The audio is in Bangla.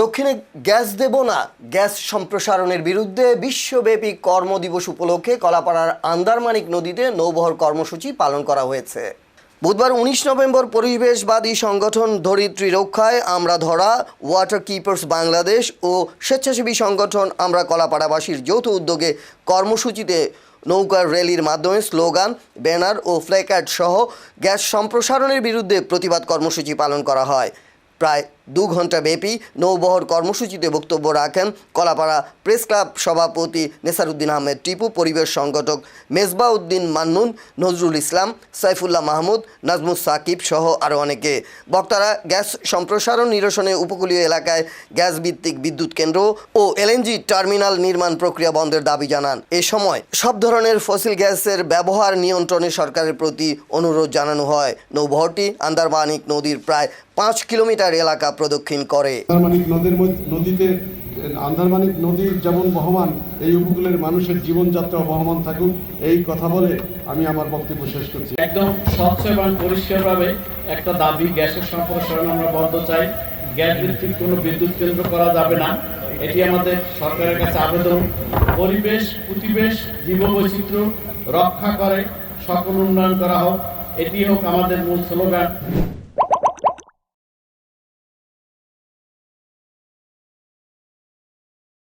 দক্ষিণে গ্যাস দেব না। গ্যাস সম্প্রসারণের বিরুদ্ধে বিশ্বব্যাপী কর্মদিবস উপলক্ষে কলাপাড়ার আন্দারমানিক নদীতে নৌবহর কর্মসূচি পালন করা হয়েছে। বুধবার উনিশ নভেম্বর পরিবেশবাদী সংগঠন ধরিত্রী রক্ষায় আমরা ধরা ওয়াটার কিপার্স বাংলাদেশ ও স্বেচ্ছাসেবী সংগঠন আমরা কলাপাড়াবাসীর যৌথ উদ্যোগে কর্মসূচিতে নৌকার র্যালির মাধ্যমে স্লোগান, ব্যানার ও ফ্ল্যাকার্ড সহ গ্যাস সম্প্রসারণের বিরুদ্ধে প্রতিবাদ কর্মসূচি পালন করা হয়। প্রায় দু ঘণ্টা ব্যাপী নৌবহর কর্মসূচিতে বক্তব্য রাখেন কলাপাড়া প্রেস ক্লাব সভাপতি নেসারউদ্দিন আহমেদ টিপু, পরিবেশ সংগঠক মেজবা উদ্দিন মান্নুন, নজরুল ইসলাম, সাইফুল্লাহ মাহমুদ, নাজমুস সাকিব সহ আরও অনেকে। বক্তারা গ্যাস সম্প্রসারণ নিরসনে উপকূলীয় এলাকায় গ্যাস ভিত্তিক বিদ্যুৎ কেন্দ্র ও এলএনজি টার্মিনাল নির্মাণ প্রক্রিয়া বন্ধের দাবি জানান। এ সময় সব ধরনের ফসিল গ্যাসের ব্যবহার নিয়ন্ত্রণে সরকারের প্রতি অনুরোধ জানানো হয়। নৌবহরটি আন্দারমানিক নদীর প্রায় পাঁচ কিলোমিটার এলাকা প্রদক্ষিণ করে। আন্দারমানিক নদীতে আন্দারমানিক নদী যেমন বহমান এই উপকূলের মানুষের জীবনযাত্রা বহমান থাকুক এই কথা বলে আমি আমার বক্তব্য শেষ করছি। একদম স্বচ্ছ এবং পরিষ্কারভাবে একটা দাবি গ্যাসের সম্প্রসারণ আমরা বন্ধ চাই। গ্যাস ভিত্তিক কোনো বিদ্যুৎ কেন্দ্র করা যাবে না। এটি আমাদের সরকারের কাছে আবেদন। পরিবেশ প্রতিবেশ জীববৈচিত্র্য রক্ষা করে সকল উন্নয়ন করা হোক। এটি হোক আমাদের মূল স্লোগান।